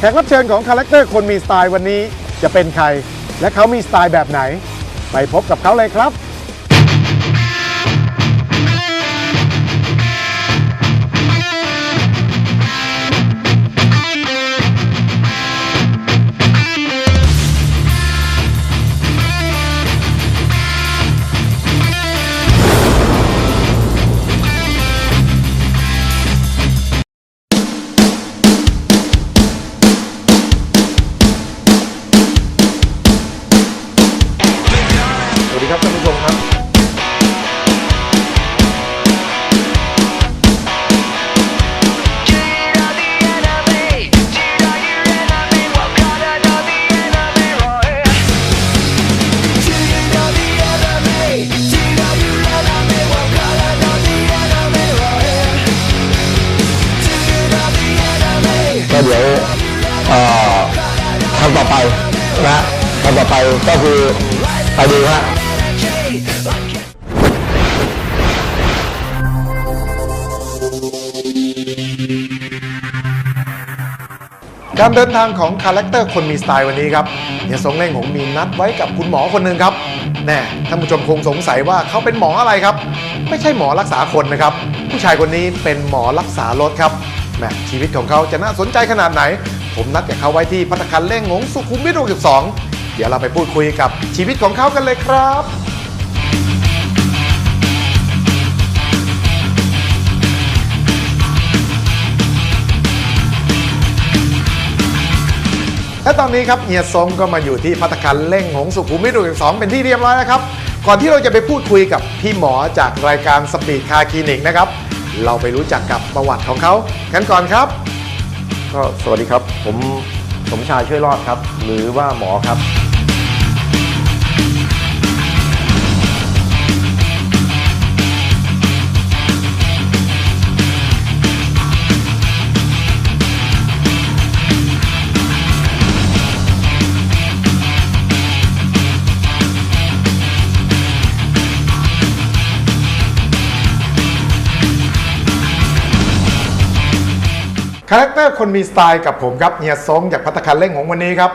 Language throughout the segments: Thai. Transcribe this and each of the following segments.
แขกรับเชิญของคาแรคเตอร์คนมีสไตล์วันนี้จะเป็นใคร และเขามีสไตล์แบบไหน ไปพบกับเขาเลยครับ นะฮะทำต่อไปก็คือไปดูฮะการเดินทางของคาแรคเตอร์คนมีสไตล์วันนี้ครับเฮียสงเล่งผมมีนัดไว้กับคุณหมอคนหนึ่งครับแน่ท่านผู้ชมคงสงสัยว่าเขาเป็นหมออะไรครับ ไม่ใช่หมอรักษาคนนะครับ ผู้ชายคนนี้เป็นหมอรักษารถครับแหมชีวิตของเขาจะน่าสนใจขนาดไหน ผมนัดกับเขาไว้ที่พัตคารเล่งหงสุขุมวิท62 เดี๋ยวเราไปพูดคุยกับชีวิตของเขากันเลยครับ และตอนนี้ครับเฮียซงก็มาอยู่ที่พัตคารเล่งหงสุขุมวิทสองเป็นที่เรียบร้อยแล้วครับ ก่อนที่เราจะไปพูดคุยกับพี่หมอจากรายการสปีดคาคลินิกนะครับ เราไปรู้จักกับประวัติของเขากันก่อนครับ ก็สวัสดีครับ ผมสมชายช่วยรอดครับ หรือว่าหมอครับ คาแรคเตอร์คนมีสไตล์กับผมครับเฮียซงจากพัตตาคารเล่งของวันนี้ครับ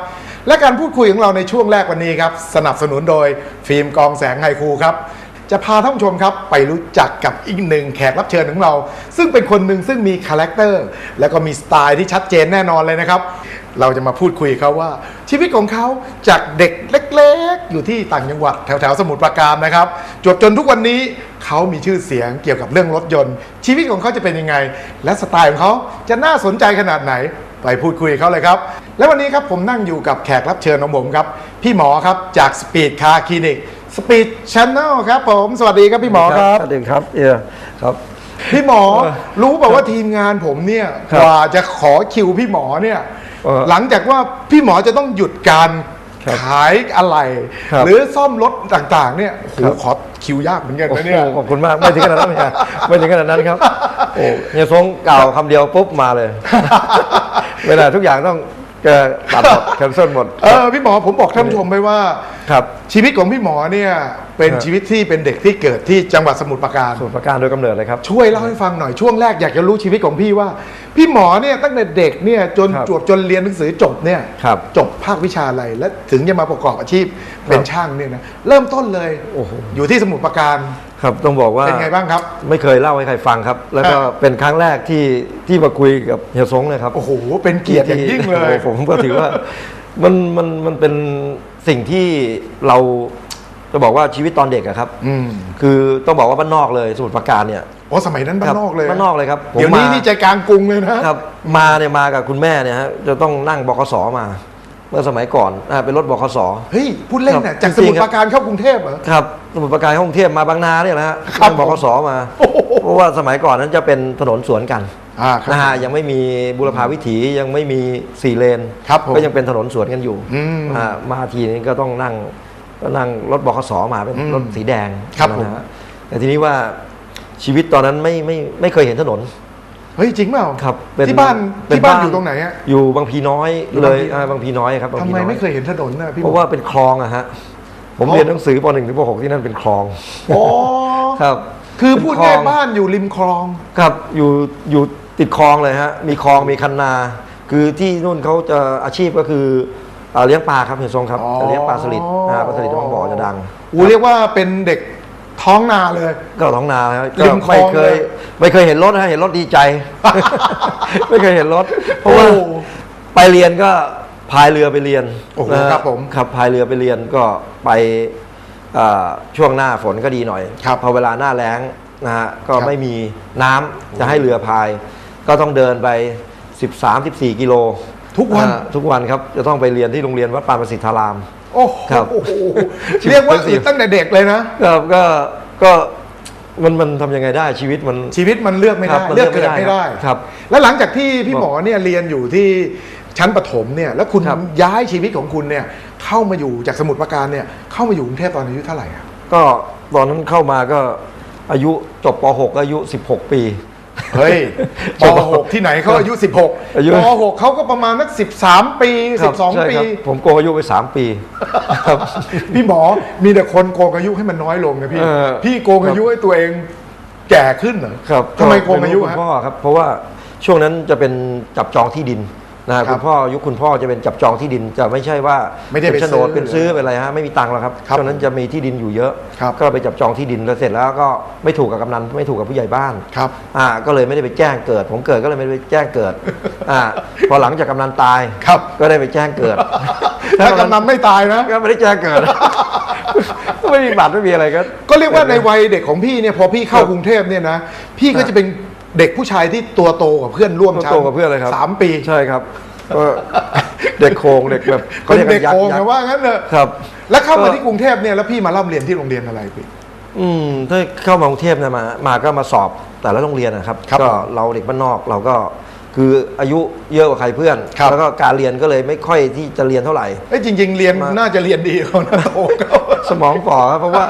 และการพูดคุยของเราในช่วงแรกวันนี้ครับ สนับสนุนโดยฟิล์มกองแสงไฮคูครับ จะพาท่านผู้ชมครับ ไปรู้จักกับอีกหนึ่งแขกรับเชิญของเรา ซึ่งเป็นคนหนึ่งซึ่งมีคาแรคเตอร์และก็มีสไตล์ที่ชัดเจนแน่นอนเลยนะครับ เราจะมาพูดคุยเขาว่า ชีวิตของเขาจากเด็กเล็ก ๆ อยู่ที่ต่างจังหวัดแถวๆสมุทรปราการนะครับจวบจนทุกวันนี้ เขามีชื่อเสียงเกี่ยวกับเรื่องรถยนต์ ชีวิตของเขาจะเป็นยังไง และสไตล์ของเขาจะน่าสนใจขนาดไหนไปพูดคุยกับเขาเลยครับ และวันนี้ครับผมนั่งอยู่กับแขกรับเชิญของผมครับ พี่หมอครับจาก Speed Car Clinic Speed Channel ครับผมสวัสดีครับพี่หมอครับสวัสดีครับเออครับพี่หมอรู้เปล่าว่าทีมงานผมเนี่ยครับกว่าจะขอคิวพี่หมอเนี่ยเออหลังจากว่าพี่หมอจะต้องหยุดการครับ ขายอะไรครับหรือซ่อมรถต่างๆ เนี่ยโอ้โหครับขอคิวยากเหมือนกันโอ้นะโหเนี่ยขอบคุณมากไม่ถึงขนาดนั้นไม่ไม่ถึงขนาดนั้นครับโอ้เฮียทรงกล่าวคำเดียวปุ๊บมาเลย เวลาทุกอย่างต้อง เอ่อตัดหมดแคนเซิลหมด เออพี่หมอผมบอกท่านผู้ชมไปว่าครับชีวิตของพี่หมอเนี่ยเป็นครับชีวิตที่เป็นเด็กที่เกิดที่จังหวัดสมุทรปราการสูตรประการโดยกำเนิดเลยครับช่วยเล่าให้ฟังหน่อยช่วงแรกอยากจะรู้ชีวิตของพี่ว่า พี่หมอเนี่ยตั้งแต่เด็กเนี่ยจนครับจวบจนเรียนหนังสือจบเนี่ยครับจบภาควิชาอะไรและถึงจะมาประกอบอาชีพเป็นช่างเนี่ยนะเริ่มต้นเลยโอ้โหอยู่ที่สมุทรปราการ ครับต้องบอกว่าเป็นไงบ้างครับ ไม่เคยเล่าให้ใครฟังครับ แล้วก็ครับเป็นครั้งแรกที่ที่มาคุยกับเฮียทรงเลยครับโอ้โหเป็นเกียรติอย่างยิ่งเลยโอ้โหผมก็ถือว่ามันมันมันเป็นสิ่งที่เราจะบอกว่าชีวิตตอนเด็กอะครับอืมคือต้องบอกว่าบ้านนอกเลยสมุทรปราการเนี่ยโอ้สมัยนั้นบ้านนอกเลยบ้านนอกเลยครับผมเดี๋ยวนี้มานี่ใจกลางกรุงเลยนะครับ มาเนี่ยมากับคุณแม่เนี่ยฮะจะต้องนั่งบขสมาเมื่อสมัยก่อนอ่าเป็นรถบขส เฮ้ยพูดเล่นน่ะครับจากสมุทรปราการเข้ากรุงเทพเหรอ ครับสมุทรปราการห้องเทพมาบางนาเนี่ยนะฮะครับนั่งบขสมาโอ้โห เพราะว่าสมัยก่อนนั้นจะเป็นถนนสวนกันอ่าครับนะฮะยังไม่มีบุรพาวิถียังไม่มีสี่เลนครับผมก็ยังเป็นถนนสวนกันอยู่อืมอ่ามาทีนี้ก็ต้องนั่งก็นั่งรถบขสมาเป็นอืมรถสีแดงครับผม นะฮะแต่ทีนี้ว่าชีวิตตอนนั้นไม่ไม่ไม่เคยเห็นถนน เฮ้ยจริงเปล่าครับเป็นที่บ้านเป็นที่บ้านอยู่ตรงไหนฮะอยู่บางพีน้อยอยู่เลบางยพีอ่าบางพีน้อยครับบางทำพีไมน้อยไม่เคยเห็นถนนน่ะพี่หเพมอราะว่าเป็นคลองอะฮะผมอ๋อ เรียนหนังสือป .1 ถึงป .6 ที่นั่นเป็นคลอง โอ้ครับคือพูดเป็นคลง่ายอง บ้านอยู่ริมคลอง ครับอยู่อยู่ติดคลองเลยฮะมีคลองมีคันนา คืคือที่นู่นเขาจะอาชีพก็คือเอ่อเลี้ยงปลาครับเฮียทรงครับอ๋อจะเลี้ยงปลาสลิดนะฮะปลาสลิดบางบ่อจะดัง อูเรียกว่าเป็นเด็ก ท้องนาเลย ก็ท้องนาครับริก็มคลไม่องเคเลยยไม่เคยเห็นรถนะฮะเห็นรถดีใจ ไม่เคยเห็นรถ เพราะว่า โอ้ ไปเรียนก็พายเรือไปเรียนโอ้โหนะฮะครับผมขับพายเรือไปเรียนก็ไปเอ่อช่วงหน้าฝนก็ดีหน่อยครับพอเวลาหน้าแล้งนะฮะก็ครับไม่มีน้ำจะให้เรือพาย ก็ต้องเดินไป 13-14 กิโลทุกวัน อ่าทุกวันครับจะต้องไปเรียนที่โรงเรียนวัดปานประสิทธาราม โอ้โหครับ เรียกว่าอึดตั้งแต่เด็กเลยนะก็ก็ก็มันมันทำยังไงได้ชีวิตมัน ชีวิตมันเลือกไม่ครัได้บมันเลือกเกิดเลือกไม่ไม่ได้ได้ครับแล้วหลังจากที่พี่หมอเนี่ยเรียนอยู่ที่ชั้นประถมเนี่ยแล้วคุณครับ ย้ายชีวิตของคุณเนี่ยเข้ามาอยู่จากสมุทรปราการเนี่ยเข้ามาอยู่กรุงเทพตอนอายุเท่าไหร่อะก็ตอนนั้นเข้ามาก็อายุจบป .6 ก็อายุ 16 ปี เฮ้ยป .6 ที่ไหนเขาอายุ 16อายุ ป .6 เขาก็ประมาณนัก13 ปี ครับใช่12 ปี ครับผมโกงอายุไป3ปี ครับ พี่หมอมีแต่คนโกงอายุให้มันน้อยลงนะพี่ เออ พี่โกงอายุให้ตัวเองแก่ขึ้นเหรอครับทำไมโกงอายุเป็นฮะ คุณพ่อครับ เพราะว่าช่วงนั้นจะเป็นจับจองที่ดิน นะฮะครับคุณพ่อยุคคุณพ่อจะเป็นจับจองที่ดินจะไม่ใช่ว่าไม่ได้ไปเป็นโฉนดซื้อเป็นซื้อเป็นอะไรฮะไม่มีตังค์หรอกครับครับช่วงนั้นจะมีที่ดินอยู่เยอะ ครับ ก็ไปจับจองที่ดินแล้วเสร็จแล้วก็ไม่ถูกกับกำนันไม่ถูกกับผู้ใหญ่บ้าน ครับ อ่าก็เลยไม่ได้ไปแจ้งเกิด ผมเกิดก็เลยไม่ได้ไปแจ้งเกิด อ่าพอหลังจากกำนันตายครับ ก็ได้ไปแจ้งเกิดถ้ากำนันไม่ตายนะ ก็ไม่ได้แจ้งเกิด ไม่มีบัตรไม่มีอะไรก็ ก็เรียกว่าในวัยเด็กของพี่เนี่ยพอพี่เข้ากรุงเทพเนี่ยนะ พี่ก็จะเป็น เด็กผู้ชายที่ตัวโตกว่าเพื่อนร่วมชั้นโตกับเพื่อนเลยครับสามปีใช่ครับก็เด็กโครงเด็กแบบเป็นเด็กยัโกงยันะว่างั้นเถอะครับ แล้วเข้ามาก็ที่กรุงเทพเนี่ยแล้วพี่มาร่ำเรียนที่โรงเรียนอะไรพี่อืมถ้าเข้ามากรุงเทพเนี่ยมา มาก็มาสอบแต่ละโรงเรียนนะครับครับก็เราเด็กบ้านนอกเราก็ คืออายุเยอะกว่าใครเพื่อน ครับ แล้วก็การเรียนก็เลยไม่ค่อยที่จะเรียนเท่าไหร่ เอ้ยจริง ๆ เรียนมาน่าจะเรียนดีเขานะโตเขาสมองฝ่อครับเพราะว่า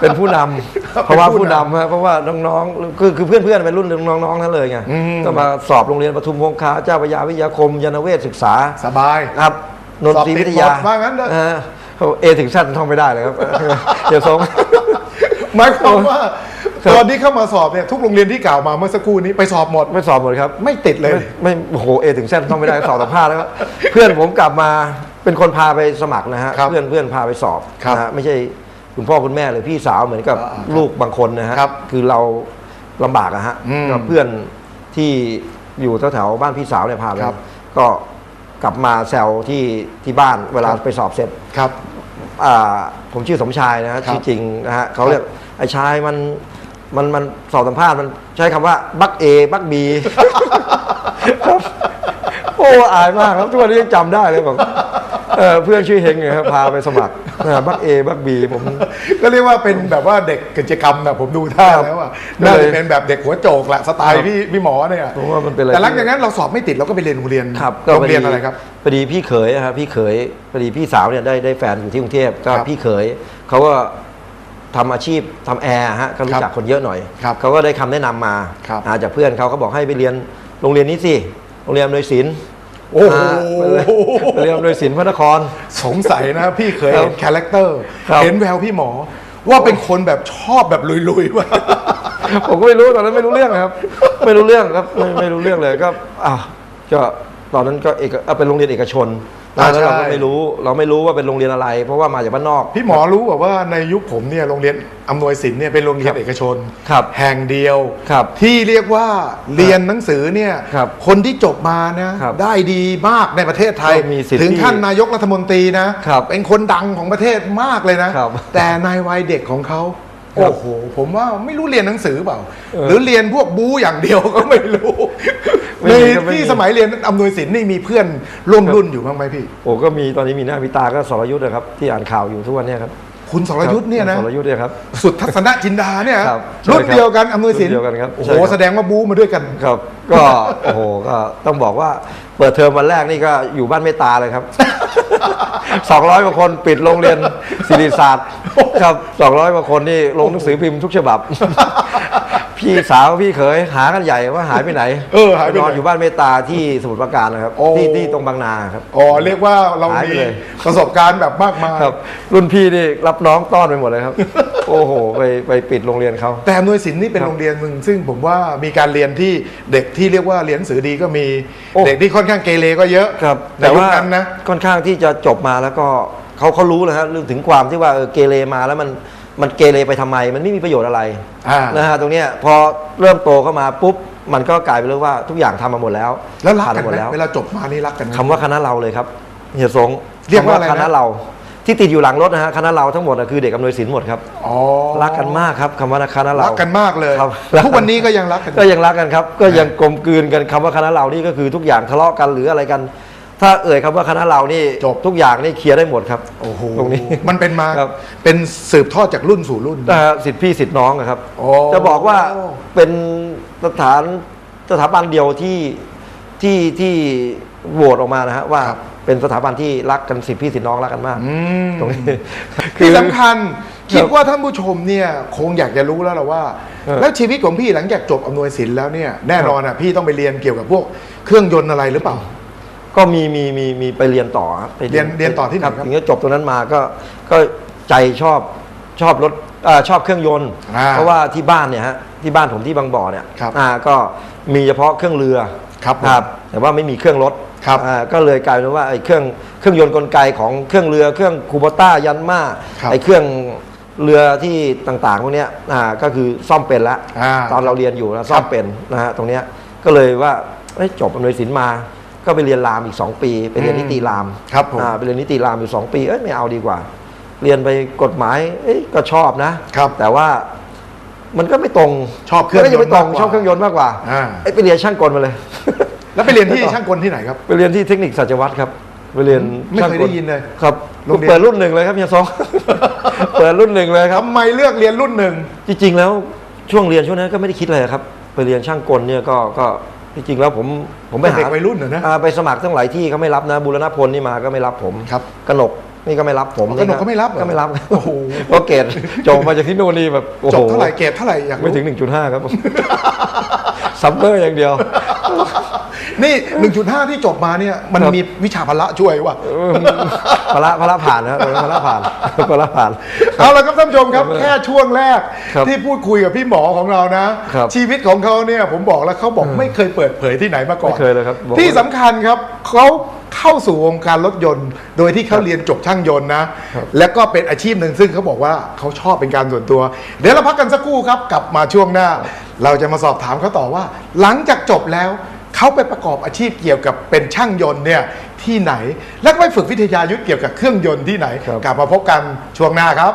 เป็นผู้นำเพราะว่าผู้นำฮะเพราะว่าน้องๆคือคือเพื่อนๆเป็นรุ่นน้องๆทั้งเลยไงอืม ก็มาสอบโรงเรียนปทุมวงคาเจ้าพระยาวิทยาคมยานเวศศึกษาสบาย ครับนนทรีวิทยาสอบติดหมดว่างั้นเถอะ เอถึงสั้นท่องไม่ได้เลยครับ เดี๋ยวทรงหมายความว่าครับ ตอนที่เข้ามาสอบเนี่ยทุกโรงเรียนที่กล่าวมาเมื่อสักครู่นี้ไปสอบหมด ไม่สอบหมดครับ ไม่ติดเลย ไม่ไม่โอ้โหเอถึงเส้นต้องไม่ได้สอบสัมภาษณ์แล้วก็เพื่อนผมกลับมาเป็นคนพาไปสมัครนะฮะครับเพื่อนเพื่อนพาไปสอบครับนะฮะไม่ใช่คุณพ่อคุณแม่หรือพี่สาวเหมือนกับอ่าครับลูกบางคนนะฮะครับคือเราลำบากอะฮะอืมกับเพื่อนที่อยู่แถวๆบ้านพี่สาวเนี่ยพาไปครับก็กลับมาแซวที่ที่บ้านเวลาครับไปสอบเสร็จครับอ่าผมชื่อสมชายนะฮะครับชื่อจริงนะฮะเขาเรียกไอ้ชายมัน มันมันสอบสัมภาษณ์มันใช้คำว่า บักเอบักบีโอ้อายมากครับทุกวันนี้ยังจำได้เลยบอกเออเพื่อนชื่อเฮงไงครับพาไปสมัครอ่าบักเอบักบีผม ก็เรียกว่าเป็นแบบว่าเด็กกิจกรรมนะผมดูท่าครับแล้วอะก็เลยน่าจะเป็นแบบเด็กหัวโจกแหละสไตคล์รับพี่พี่หมอเนี่ยผมว่ามันเป็นอะไรแต่หลังที่จากนั้นเราสอบไม่ติดเราก็ไปเรียนโรงเรียนครับโรงเรียนอะไรครับพอดีพี่เขยอะครับพี่เขยพอดีพี่สาวเนี่ยได้ได้แฟนอยู่ที่กรุงเทพก็ครับพี่เขยเขาก็ ทำอาชีพทำแอร์ฮะก็รู้จักคนเยอะหน่อยครับเขาก็ได้คำแนะนำมาครับอ่าจากเพื่อนเขาเขาบอกให้ไปเรียนโรงเรียนนี้สิโรงเรียนอำนวยศิลป์โอ้โหอ่าไปเลยไปเรียนอำนวยศิลป์พระนคร สงสัยนะพี่เคยครับเห็นคาแรคเตอร์ครับเห็นแววพี่หมอ ว่าเป็นคนแบบชอบแบบลุยๆว่ะผมก็ไม่รู้ตอนนั้นไม่รู้เรื่องครับ ไม่รู้เรื่องครับไม่ไม่รู้เรื่องเลยก็อะก็ตอนนั้นก็เอกเอาเป็นโรงเรียนเอกชนอ่า แล้วเราก็ใช่ไม่รู้เราไม่รู้ว่าเป็นโรงเรียนอะไร เพราะว่ามาจากบ้านนอก พี่หมอรู้แบบว่าในยุคผมเนี่ยโรงเรียนอำนวยศิลป์เนี่ยเป็นโรงเรียนเอกชนครับแห่งเดียวครับที่เรียกว่าเรียนหนังสือเนี่ยครับคนที่จบมานะครับได้ดีมากในประเทศไทยก็มีสิทธิ์ถึงที่ขั้นนายกรัฐมนตรีนะครับเป็นคนดังของประเทศมากเลยนะครับแต่ในวัยเด็กของเขาครับ โอ้โหผมว่าไม่รู้เรียนหนังสือเปล่าเออหรือเรียนพวกบู๊อย่างเดียวก็ไม่รู้ไม่ในมีก็ไม่มีที่สมัยเรียนอำนวยศิลป์นี่มีเพื่อนร่วมรุ่นอยู่บ้างไหมพี่โอ้ก็มีตอนนี้มีหน้ามีตาก็สรยุทธ์นะครับที่อ่านข่าวอยู่ทุกวันเนี้ครับคุณสรยุทธ์เนี่ยนะสรยุทธ์เนี่ยครับสุดทัศนจินดาเนี่ยครับรุ่นใช่ครับเดียวกันอำนวยศิลป์รุ่นเดียวกันครับโอ้โหใช่ครับแสดงว่าบู๊มาด้วยกันครับ ก็โอ้โหก็ต้องบอกว่าเปิดเทอมวันแรกนี่ก็อยู่บ้านเมตตาเลยครับสองร้อยกว่าคนปิดโรงเรียน ศิริศาสตร์ครับสองร้อยกว่าคนนี่ลงหนังสือพิมพ์ทุกฉบับ พี่สาวพี่เขยหากันใหญ่ว่าหายไปไหนเออหายไปไหนนอนอยู่บ้านเมตตาที่สมุทรปราการนะครับโอ้ ที่ที่ตรงบางนาครับ อ๋อเรียกว่าเราหายไปมีเลย ประสบการณ์แบบมากมาย ครับ รุ่นพี่นี่รับน้องต้อนไปหมดเลยครับ โอ้โห ไปไปปิดโรงเรียนเขา แต่อำนวยศิลป์นี่เป็นครับโรงเรียนหนึ่งซึ่งผมว่ามีการเรียนที่เด็กที่เรียกว่าเรียนหนังสือดีก็มีโอ้ เด็กที่ค่อนข้างเกเรก็เยอะครับ ในแต่ยุคว่านั้นนะ ค่อนข้างที่จะจบมาแล้วก็ เขาเขารู้เลยฮะเรื่องถึงความที่ว่าเออเกเรมาแล้วมันมันเกเรไปทำไม มันไม่มีประโยชน์อะไรอ่านะฮะตรงเนี้ยพอเริ่มโตเข้ามาปุ๊บมันก็กลายเป็นเรื่องว่าทุกอย่างทำมาหมดแล้วแล้วรักผ่ากันหมดไหมแล้ว เวลาจบมานี่รักกันไหม คำว่าคณะเราเลยครับเฮียสงเรียกว่าอะไรนะ คณะเรา ที่ติดอยู่หลังรถนะฮะคณะเราทั้งหมดนะคือเด็กอำนวยศิลป์หมดครับอ๋อรักกันมากครับคำว่าคณะเรารักกันมากเลย ครับ ทุกวันนี้ก็ยังรักกันก็ยังรักกันครับ ก็ยังกลมกลืนกันคำว่าคณะเรานี่ก็คือทุกอย่างทะเลาะกันหรืออะไรกัน ถ้าเอ่ยคำว่าคณะเรานี่จบ ทุกอย่างนี่เคลียร์ได้หมดครับ โอ้โหตรงนี้มันเป็นมาครับ เป็นสืบทอดจากรุ่นสู่รุ่นนะฮะสิทธิพี่สิทธิน้องอะครับ โอ้ จะบอกว่าเป็นสถานสถาบันเดียวที่ที่ที่โหวตออกมานะฮะว่าครับเป็นสถาบันที่รักกันสิทธิพี่สิทธิน้องรักกันมาก อืมตรงนี้ ที่สำคัญครับคิดว่าท่านผู้ชมเนี่ยคงอยากจะรู้แล้วล่ะว่าครับแล้วชีวิตของพี่หลังจากจบอำนวยศิลป์แล้วเนี่ยแน่นอนอะพี่ต้องไปเรียนเกี่ยวกับพวกเครื่องยนต์อะไรหรือเปล่า ก็มีมีมีมีไปเรียนต่อครับไปเรียนเรียนต่อที่ไหนครับครับ ถึงจะจบตรงนั้นมาก็ก็ใจชอบชอบรถอ่าชอบเครื่องยนต์ อ่าเพราะว่าที่บ้านเนี่ยฮะที่บ้านผมที่บางบ่อเนี่ยครับอ่าก็มีเฉพาะเครื่องเรือครับผมแต่ว่าไม่มีเครื่องรถครับอ่าก็เลยกลายเป็นว่าไอ้เครื่องเครื่องยนต์กลไกของเครื่องเรือเครื่องคูโบต้ายันมาครับไอ้เครื่องเรือที่ต่างๆพวกเนี้ยอ่าก็คือซ่อมเป็นละอ่า ตอนเราเรียนอยู่นะซ่อมเป็นนะฮะตรงเนี้ยก็เลยว่าเอ้ยจบอำนวยศิลป์มา ก็ไปเรียนรามอีก 2 ปีไปเรียนนิติรามครับผมอ่าไปเรียนนิติรามอยู่2ปีเอ้ยไม่เอาดีกว่า เรียนไปกฎหมายเอ้ยก็ชอบนะครับแต่ว่ามันก็ไม่ตรงชอบเครื่องยนต์ก็ยังไม่ตรงมากกว่าชอบเครื่องยนต์มากกว่าอ่าเอ้ยไปเรียนช่างกลมาเลย แล้วไปเรียนที่ช่างกลที่ไหนครับไปเรียนที่เทคนิคสัจวัตรครับไปเรียนไม่เคยช่างกลได้ยินเลยครับโรงเรียนเปิดรุ่นหนึ่งเลยครับเฮียซองเปิดรุ่นหนึ่งเลยครับทำไมเลือกเรียนรุ่นหนึ่งจริงๆแล้วช่วงเรียนช่วงนั้นก็ไม่ได้คิดอะไรครับ ไปเรียนช่างกลเนี่ยก็ก็ จริงๆแล้วผมผมไปหาเด็กวัยรุ่นเหรอนะอ่าไปสมัครทั้งหลายที่เขาไม่รับนะบุรณพลนี่มาก็ไม่รับผมครับกนกนี่ก็ไม่รับผมอ๋อกนกก็ไม่รับเหรอก็ไม่รับโอ้โหเพราะเกรดจบมาจากที่นู่นนี่แบบโอ้จโหบเท่าไหร่เกรดเท่าไหร่อยากรู้ไม่ถึง 1.5 ครับผมซัมเมอร์อย่างเดียว นี่ 1.5 ที่จบมาเนี่ยมันครับมีวิชาพละช่วยว่ะพละพละผ่านนะครับพละผ่านพละผ่าน เอาละครับท่านผู้ชมครับครับแค่ช่วงแรกครับที่พูดคุยกับพี่หมอของเรานะครับชีวิตของเขาเนี่ยผมบอกแล้วเขาบอกไม่เคยเปิดเผยที่ไหนมาก่อนไม่เคยเลยครับบอกที่สำคัญครับเขาเข้าสู่วงการรถยนต์ โดยที่เขาเรียนจบช่างยนต์นะครับแล้วก็เป็นอาชีพหนึ่งซึ่งเขาบอกว่าเขาชอบเป็นการส่วนตัว เดี๋ยวเราพักกันสักครู่ครับ กลับมาช่วงหน้า เราจะมาสอบถามเขาต่อว่า หลังจากจบแล้ว เขาไปประกอบอาชีพเกี่ยวกับเป็นช่างยนต์เนี่ยที่ไหน แล้วก็ไปฝึกวิทยายุทธเกี่ยวกับเครื่องยนต์ที่ไหนครับกลับมาพบกันช่วงหน้าครับ